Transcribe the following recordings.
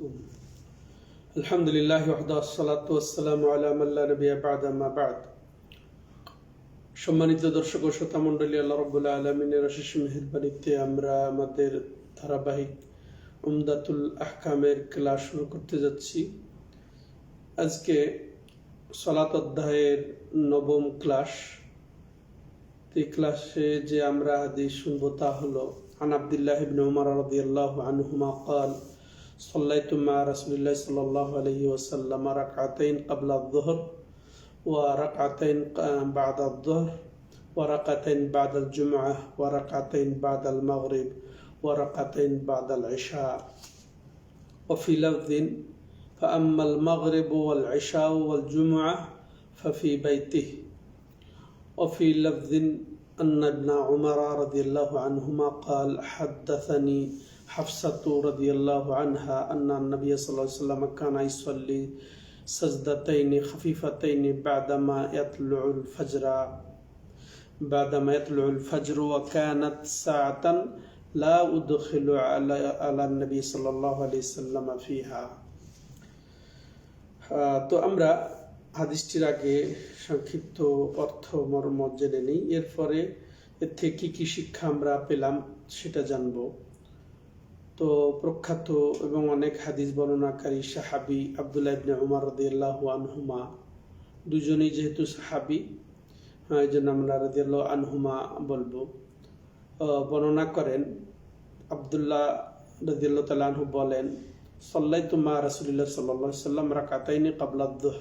مختوم الحمد لله وحده الصلاة والسلام على من لا نبي بعد ما بعد সম্মানিত দর্শক ও শ্রোতা মণ্ডলী আল্লাহ রব্বুল্লাহ আলমিনের অশেষ মেহরবানিতে আমরা আমাদের ধারাবাহিক উমদাতুল আহকামের ক্লাস শুরু করতে যাচ্ছি আজকে সলাত অধ্যায়ের নবম ক্লাস এই ক্লাসে যে আমরা হাদিস শুনবো তা হলো عن عبد الله بن عمر رضي الله عنهما قال صليت مع رسول الله صلى الله عليه وسلم ركعتين قبل الظهر وركعتين بعد الظهر وركعتين بعد الجمعة وركعتين بعد المغرب وركعتين بعد العشاء. وفي لفظ فأما المغرب والعشاء والجمعة ففي بيته. وفي لفظ أن ابن عمر رضي الله عنهما قال حدثني حفصة رضي الله عنها أن النبي صلى الله عليه وسلم كان يصلي سجدتين خفيفتين بعدما يطلع الفجر بعدما يطلع الفجر وكانت ساعة لا أدخل على على النبي صلى الله عليه وسلم فيها তো আমরা হাদিসটির আগে সংক্ষিপ্ত অর্থ মর্ম জেনে নিই এরপরে এর থেকে কি কি শিক্ষা আমরা পেলাম সেটা জানব তো প্রখ্যাত এবং অনেক হাদিস বর্ণনাকারী সাহাবি আবদুল্লাহ ইবনে উমার রদিয়াল্লাহ আনহুমা, দুজনেই যেহেতু সাহাবি এই জন্য আমরা রদিয়াল্লাহ আনহুমা বলব। বর্ণনা করেন, আবদুল্লাহ রদিয়াল্লাহ তাল আনহু বলেন সাল্লাই তুমা রাসুলিল্লাহ সাল্লাহ সাল্লাম রাকাতাইনি কাবলাদ্দহ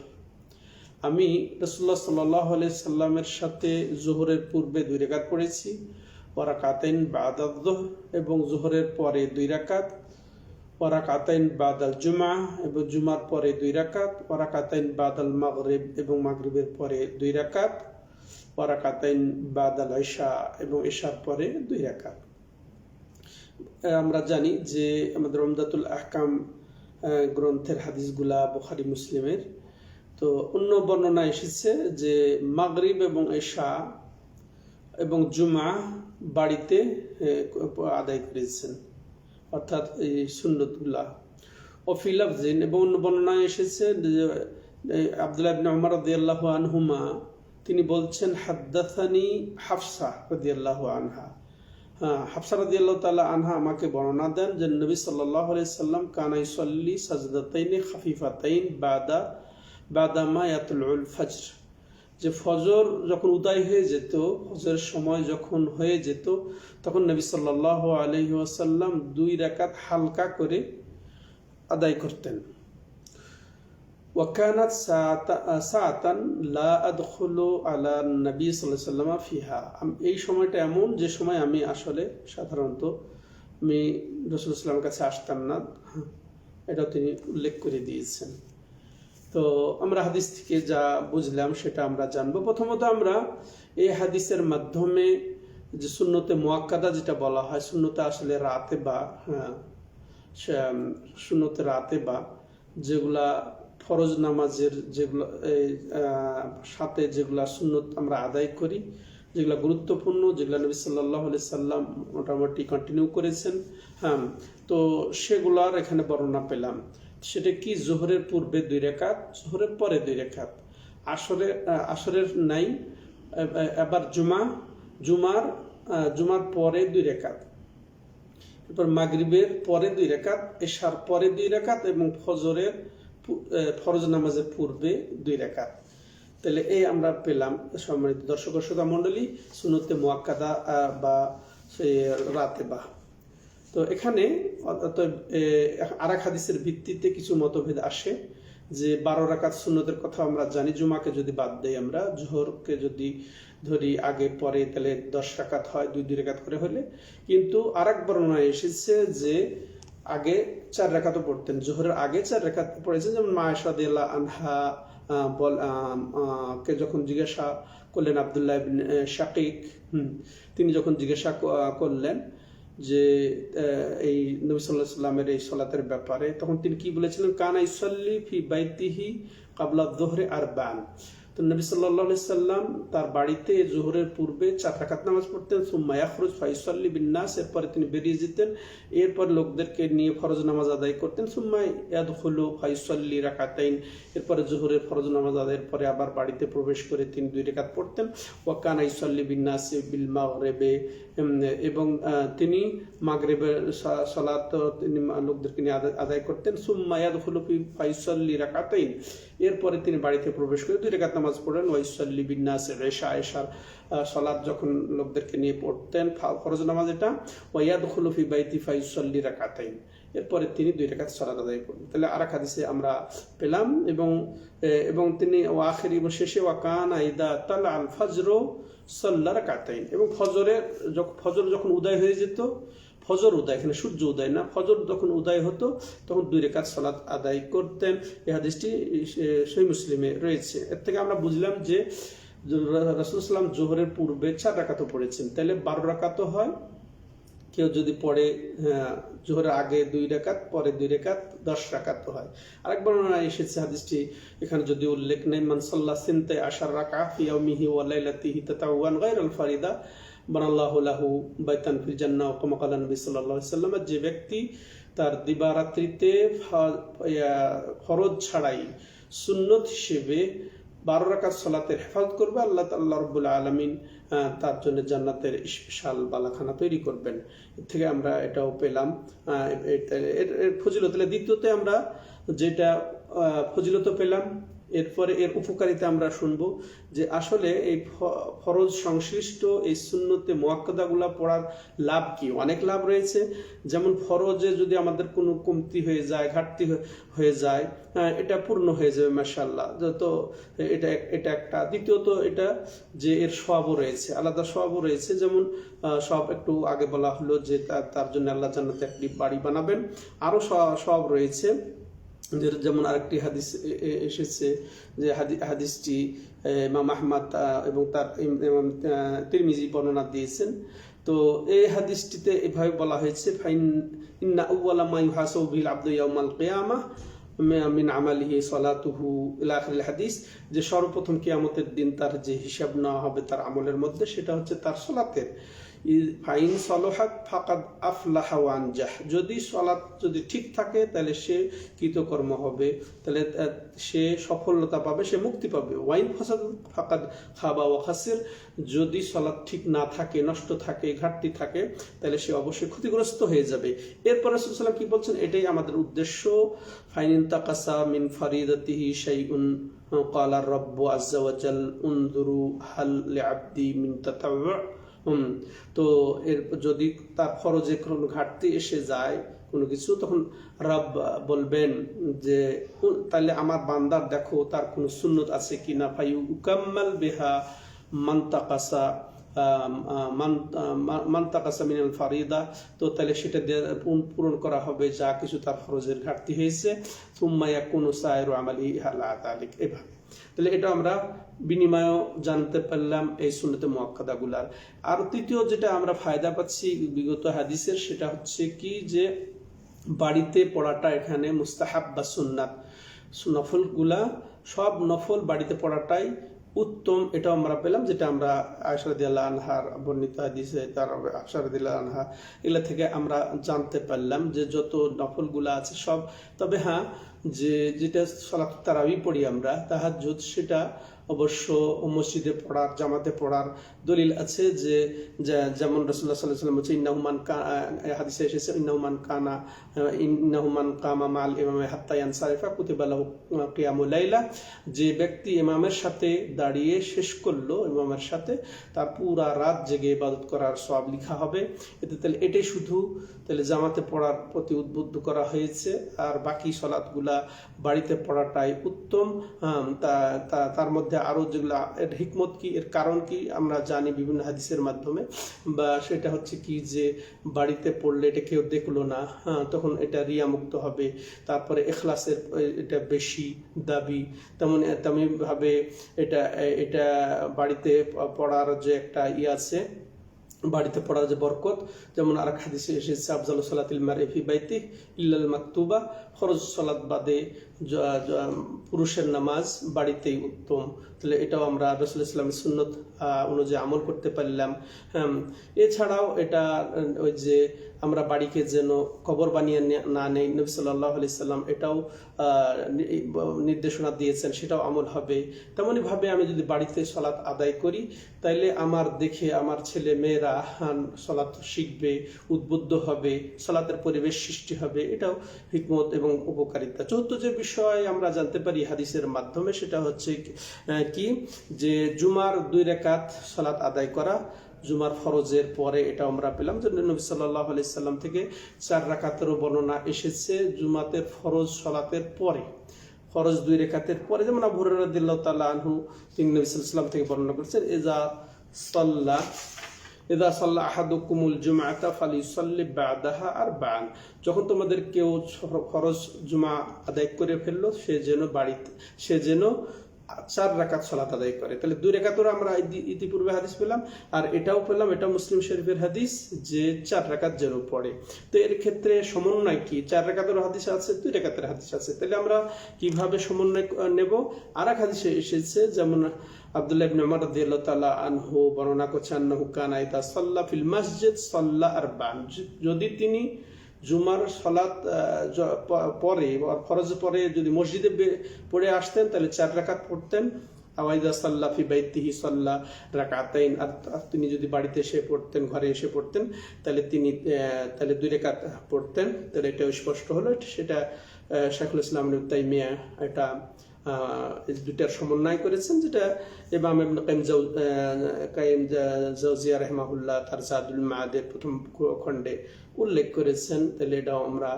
আমি রসুল্লাহ সাল্লাহ সাল্লামের সাথে জোহরের পূর্বে দুই রেখাত পড়েছি। ওরা কাতাইন বাদাদ্দ এবং জোহরের পরে দুই রাকাত ওরা কাতাইন বাদাল জুমা এবং জুমার পরে দুই রাকাত ওরা কাতাইন বাদাল মাগরেব এবং মাগরিবের পরে দুই রাকাত ওরা কাতাইন বাদাল ঈশা এবং ঈশার পরে দুই রাকাত। আমরা জানি যে আমাদের রমদাতুল আহকাম গ্রন্থের হাদিসগুলা বুখারি, মুসলিমের। তো অন্য বর্ণনা এসেছে যে মাগরিব এবং এশা এবং জুমা বাড়িতে আদায় করেছেন। অর্থাৎ এই সুন্নতুল্লাহ। অফিলাফজিন এবং অন্য বর্ণনায় এসেছে আবদুল্লাহ ইবনে উমর রাদিয়াল্লাহু আনহুমা, তিনি বলছেন, হাদ্দাসানি হাফসা রাদিয়াল্লাহু আনহা। হ্যাঁ হাফসা রাদিয়াল্লাহু তাআলা আনহা আমাকে বর্ণনা দেন যে, নবী সাল্লাল্লাহু আলাইহি সাল্লাম কানা ইসাল্লি সাজদাতাইনি খাফিফাতাইন বাদা বাদামা ইয়াতুল ফজর। যে ফজর যখন উদয় হয়ে যেত, ফজরের সময় যখন হয়ে যেত, তখন নবী সাল্লাহ আলহি দুই রাকাত হালকা করে আদায় করতেন। ওয়াকানাত সাতান লা আদখুলু আলা নবী সাল্লাহ সাল্লামা ফিহা। এই সময়টা এমন যে সময় আমি আসলে সাধারণত আমি রসুল সাল্লামের কাছে আসতাম না। এটাও তিনি উল্লেখ করে দিয়েছেন। তো আমরা হাদিস থেকে যা বুঝলাম সেটা আমরা জানব। প্রথমত আমরা এই হাদিসের মাধ্যমে যে শূন্যতে মোয়াক্কাদা যেটা বলা হয় শূন্যতে আসলে রাতে বা হ্যাঁ শূন্যতে রাতে বা যেগুলা ফরজ নামাজের যেগুলো সাথে যেগুলা শূন্যত আমরা আদায় করি, যেগুলো গুরুত্বপূর্ণ, যেগুলো নবী সাল্লাহ আলি সাল্লাম মোটামুটি কন্টিনিউ করেছেন হ্যাঁ তো সেগুলার এখানে বর্ণনা পেলাম। সেটা কি জোহরের পূর্বে দুই রেখাত, জোহরের পরে দুই রেখাত? আসরে আসরের নাই এবার জুমা, জুমার জুমার পরে দুই রেখাত। এরপর মাগরিবের পরে দুই রেখাত, এশার পরে দুই রেখাত এবং ফজরের ফরজ নামাজের পূর্বে দুই রেখাত। তাহলে এই আমরা পেলাম সম্মানিত দর্শক শ্রোতা মণ্ডলী সুনতে মোয়াক্কাদা বা রাতে বা তো এখানে আর এক হাদিসের ভিত্তিতে কিছু মতভেদ আসে যে বারো রাকাত সুন্নতের কথা আমরা জানি, জুমাকে যদি বাদ দেই আমরা, জোহরকে যদি ধরি আগে, পরে, তাহলে দশ রাকাত হয়, দুই দুই রেখাত করে হলে। কিন্তু আর এক বর্ণনায় এসেছে যে আগে চার রেখাতও পড়তেন, জোহরের আগে চার রেখাত পড়েছেন। যেমন মায়েশা দিল্লা আনহা বল কে যখন জিজ্ঞাসা করলেন আবদুল্লাহ শাকিক তিনি যখন জিজ্ঞাসা করলেন যে এই নবী সাল্লাহ সাল্লামের এই সলাতের ব্যাপারে, তখন তিনি কি বলেছিলেন? কানা ইসল্লি ফি বাইতিহি কাবলা দোহরে আর বান তো নবী সাল্লাহ সাল্লাম তার বাড়িতে জোহরের পূর্বে চার রাকাত নামাজ পড়তেন, সুম্মা ইয়াখরুজ ফাইসাল্লি বিন্নাস, এরপরে তিনি বেরিয়ে যেতেন, এরপর লোকদেরকে নিয়ে ফরজ নামাজ আদায় করতেন, সুম্মা ইয়াদখুলু ফাইসাল্লি রাকাতাইন, এরপরে জোহরের ফরজ নামাজ আদায়ের পরে আবার বাড়িতে প্রবেশ করে তিনি দুই রেখাত পড়তেন ওয়াকান আইসাল্লি বিন্নাস বিল মাগরেবে এবং তিনি মাগরেবের সালাত তিনি লোকদেরকে নিয়ে আদায়- করতেন সুম্মায়াদ ফি, ফাইসাল্লি রাকাতাইন, এরপরে তিনি বাড়িতে প্রবেশ করে দুই রেখাত নামাজ পড়েন। ওয়াইসাল্লি বিন্নাস রেশা এশার সালাদ যখন লোকদেরকে নিয়ে পড়তেন ফরজ নামাজ এটা। ওয়াইয়াদ খুলুফি বাইতি ফাইসাল্লি রাকাতাইন। এরপরে তিনি দুই রেখাত সালাদ আদায় করবেন তাহলে আর এক হাদিসে আমরা পেলাম এবং এবং তিনি ওয়াখের এবং শেষে ওয়াকান আইদা তাল আল ফজর সাল্লা রাকাতাইন। এবং ফজরের যখন ফজর যখন উদয় হয়ে যেত ফজর উদয় এখানে সূর্য উদয় না ফজর যখন উদয় হতো তখন দুই রেখাত সালাত আদায় করতেন। এই হাদিসটি সেই মুসলিমে রয়েছে। এর থেকে আমরা বুঝলাম যে রাসুলাম জোহরের পূর্বে চার রাকাতও পড়েছেন। তাহলে বারো রাকাতও হয়। কেউ যদি পড়ে আহ, জোহরের আগে দুই রেখাত পরে দুই রেখাত দশ রাকাত হয়। আরেক বর্ণনা এসেছে হাদিসটি এখানে যদি উল্লেখ নেই মানসাল্লাহ সিনতে আশার রাকা ফিয়াউমিহি ওয়া লাইলাতিহি তাতাওয়ান গায়রুল ফারিদা। যে ব্যক্তি তার দিবারাত্রিতে ফরজ ছাড়াই সুন্নত হিসেবে বারো রাকাত সলাতের হেফাজত করবে, আল্লাহ আল্লাহ রব্বুল আলমিন তার জন্য জান্নাতের স্পেশাল বালাখানা তৈরি করবেন। এর থেকে আমরা এটাও পেলাম। এর ফজিলত। দ্বিতীয়তে আমরা যেটা ফজিলত পেলাম এরপরে এর উপকারিতা আমরা শুনব যে আসলে এই ফরজ সংশ্লিষ্ট এই সুন্নতে মোয়াক্কাদাগুলা পড়ার লাভ কি? অনেক লাভ রয়েছে। যেমন ফরজে যদি আমাদের কোনো কমতি হয়ে যায় ঘাটতি হয়ে- যায় হ্যাঁ, এটা পূর্ণ হয়ে যাবে মাসাল্লাহ যত এটা এটা একটা। দ্বিতীয়ত এটা যে এর সবও রয়েছে আলাদা সবও রয়েছে। যেমন সব একটু আগে বলা হলো যে তার জন্য আল্লাহ জান্নাতে একটি বাড়ি বানাবেন। আরও সব রয়েছে। যেমন আরেকটি হাদিস এসেছে যে হাদি- হাদিসটি ইমাম আহমদ আহ, এবং তার তিরমিজি বর্ণনা দিয়েছেন। তো এই হাদিসটিতে এভাবে বলা হয়েছে ফাইন ইন্না আউওয়ালা মা ইউহাসাবু বিল আবদু ইয়াউমাল কিয়ামাহ মিন আমালিহি সলাতুহু ইলা হাদিস। যে সর্বপ্রথম কিয়ামতের দিন তার যে হিসাব নেওয়া হবে তার আমলের মধ্যে সেটা হচ্ছে তার সলাতের। ফাইন সলহাত ফাকাদ আফলাহা ওয়ানজাহ যদি সলাৎ যদি ঠিক থাকে তাহলে সে কৃতকর্ম হবে তাহলে আহ, সে সফলতা পাবে সে মুক্তি পাবে ওয়াইন ফাসাদ ফাকাদ খাবা ওয়া খাসির যদি সলাৎ ঠিক না থাকে নষ্ট থাকে ঘাটতি থাকে তাহলে সে অবশ্যই ক্ষতিগ্রস্ত হয়ে যাবে এরপর রাসূলুল্লাহ কি বলছেন এটাই আমাদের উদ্দেশ্য ফাইনিন তাকাসা মিন ফারিদাতিহি শাইউন قال الرب عز وجل انظروا هل لعبدي من تطوع হুম তো এর যদি তার খরচে কোনো ঘাটতি এসে যায় কোনো কিছু, তখন রব বলবেন যে তাহলে আমার বান্দার দেখো তার কোনো সুন্নত আছে কিনা ফাই উকাম্মাল বেহা মান্তাকাসা মান্তাকাসা মিনাল ফারিদা, তো তাহলে সেটা পূরণ- পূরণ করা হবে যা কিছু তার খরচের ঘাটতি হয়েছে। সুম্মাইয়া কোন সায়রু আমালি হালা তালিক এভাবে। তাহলে এটা আমরা বিনিময় জানতে পারলাম এই সুন্নতে মোয়াক্কাদাগুলার। আর তৃতীয় যেটা আমরা ফায়দা পাচ্ছি বিগত হাদিসের, সেটা হচ্ছে কি যে বাড়িতে পড়াটা এখানে মুস্তাহাব বা সুন্নাত। নফলগুলা সব নফল বাড়িতে পড়াটাই উত্তম। এটা আমরা পেলাম, যেটা আমরা আশরাদিল্লাহ আনহার বর্ণিত হাদিসে, তার আশরাদিল্লাহ আনহা, এগুলা থেকে আমরা জানতে পারলাম যে যত নফলগুলা আছে সব। তবে হ্যাঁ যে যেটা সলাত তারাবি পড়ি আমরা, তাহাজ্জুদ সেটা অবশ্য মসজিদে পড়ার, জামাতে পড়ার দলিল আছে যে যেমন রসুল্লাহ সাল্লাহ সাল্লাম হচ্ছে ইন্নাহুমান হাদিসে এসেছে ইন্নাহুমান কানা ইন্নাহুমান কামা মাল ইমামে হাত্তায়ান সারিফা কুতিবালাহ কিয়ামুল লাইলা যে ব্যক্তি ইমামের সাথে দাঁড়িয়ে শেষ করল, ইমামের সাথে, তার পুরা রাত জেগে ইবাদত করার সব লিখা হবে। এতে তাহলে এটাই শুধু, তাহলে জামাতে পড়ার প্রতি উদ্বুদ্ধ করা হয়েছে, আর বাকি সলাৎগুলা বাড়িতে পড়াটাই উত্তম তা- তার মধ্যে আরও যেগুলা, এর হিকমত কি, এর কারণ কি, আমরা জানি বিভিন্ন হাদিসের মাধ্যমে। বা সেটা হচ্ছে কি যে, বাড়িতে পড়লে এটা কেউ দেখল না হ্যাঁ তখন এটা রিয়ামুক্ত হবে। তারপরে এখলাসের এটা বেশি দাবি। তেমন তেমনি ভাবে এটা এটা বাড়িতে পড়ার যে একটা ই আছে, বাড়িতে পড়ার যে বরকত, যেমন আর এক হাদিসে এসেছে, আফজাল সালাতিল মারিফি বাইতি ইল্লাল মাকতুবা ফরজ সালাত বাদে পুরুষের নামাজ বাড়িতেই উত্তম। তাহলে এটাও আমরা রসুল ইসলামের সুন্নত অনুযায়ী আমল করতে পারলাম। হ্যাঁ এছাড়াও এটা, ওই যে আমরা বাড়িকে যেন কবর বানিয়ে না নেই, নবী সাল্লাহ আলি সাল্লাম এটাও নির্দেশনা দিয়েছেন, সেটাও আমল হবে। তেমনই ভাবে আমি যদি বাড়িতে সলাৎ আদায় করি, তাইলে আমার দেখে আমার ছেলে মেয়েরা সলাৎ শিখবে, উদ্বুদ্ধ হবে, সলাতের পরিবেশ সৃষ্টি হবে, এটাও হিকমত এবং উপকারিতা। চতুর্থ যে বিষয় আমরা জানতে পারি হাদিসের মাধ্যমে, সেটা হচ্ছে কি- যে জুমার দুই রেকাত সলাৎ আদায় করা, জুমার ফরজের পরে এটা আমরা পেলাম। যে নবী সাল্লাহ আলাইসাল্লাম থেকে চার রাকাতেরও বর্ণনা এসেছে জুমাতের ফরজ সলাতের পরে। ফরজ দুই রেখাতের পরে, যেমন আবু হুরায়রা তাআলা আনহু তিনি নবী সাল্লাল্লাহু থেকে বর্ণনা করেছেন এজা সাল্লা এদা সাল্লাহ আহাদুকুমুল জুমাতা ফালিসাল্লি বাদাহা আর বান যখন তোমাদের কেউ ফরজ জুমা আদায় করে ফেলল, সে যেন বাড়িতে, সে যেন চার রাকাত সলাত আদায় করে। তাহলে দুই রেখাতর আমরা ইতিপূর্বে হাদিস পেলাম, আর এটাও পেলাম, এটা মুসলিম শরীফের হাদিস, যে চার রাকাত যেন পড়ে। তো এর ক্ষেত্রে সমন্বয় কি? চার রাকাতের হাদিস আছে, দুই রেখাতের হাদিস আছে। তাহলে আমরা কীভাবে সমন্বয় নেব? আর এক হাদিসে এসেছে, যেমন আব্দুল্লাহ ইবনে উমর রাদিয়াল্লাহু তাআলা আনহু বর্ণনা করছেন, আন্নাহু কানা ইদা সাল্লা ফিল মসজিদ সাল্লা আরবান। যদি তিনি জুমার সলাত পরে বা ফরজ পরে যদি মসজিদে পড়ে আসতেন, তাহলে চার রাকাত পড়তেন। আওয়াইদা সাল্লা ফি বাইতিহি সাল্লা রাকাতাইন। আর তিনি যদি বাড়িতে এসে পড়তেন, ঘরে এসে পড়তেন, তাহলে তিনি তাহলে দুই রেখাত পড়তেন। তাহলে এটা স্পষ্ট হলো। সেটা শাইখুল ইসলাম ইবনে তাইমিয়া এটা দুটার সমন্বয় করেছেন, যেটা ইমাম ইবনে কাইম জাউ কাইম জাউজিয়া রহমাহুল্লাহ, তার জাদুল মাদের প্রথম খণ্ডে উল্লেখ করেছেন, তাহলে এটাও আমরা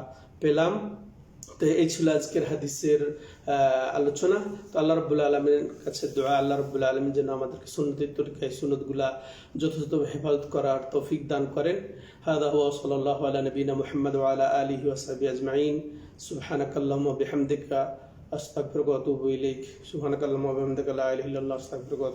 পেলাম। তো এই ছিল আজকের হাদিসের আলোচনা। তো আল্লাহ রব্বুল আলমের কাছে দোয়া, আল্লাহ রব্বুল আলমী যেন আমাদেরকে সুন্নতির তরিকায়, সুন্নতগুলা যথাযথ হেফাজত করার তৌফিক দান করেন। হাদা হুয়া সাল্লাল্লাহু আলা নবিনা মুহাম্মদ আলা আলিহি ওয়া সাহবিহি আজমাইন। সুবহানাকাল্লাহুম্মা ওয়া বিহামদিকা। আস্তাগফিরুকা ওয়া আতুবু ইলাইক সুবহানাকাল্লাহুম্মা ওয়া বিহামদিকা লা ইলাহা ইল্লাল্লাহ আস্তাগফিরুকা